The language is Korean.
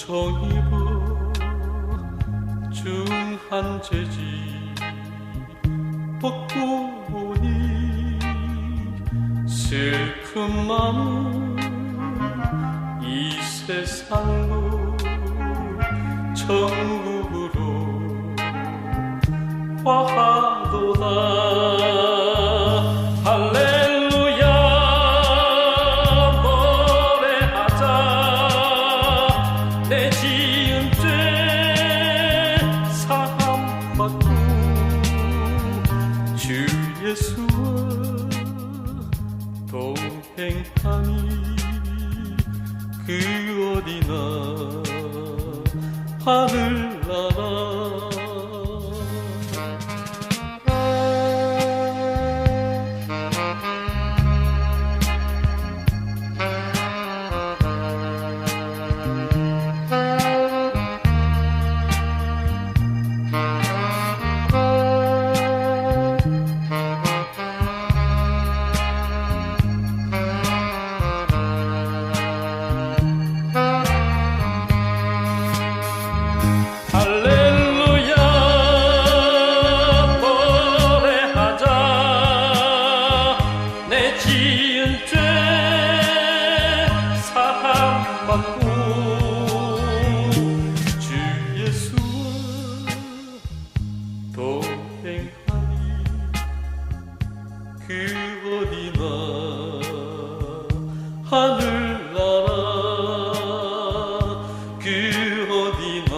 입어 중한 죄지 벗고 보니 슬픈 마음 이 세상로 천국으로 화하도다 예수와 동행하니 그 어디나 하늘나라 동행하니 그 어디나 하늘나라 그 어디나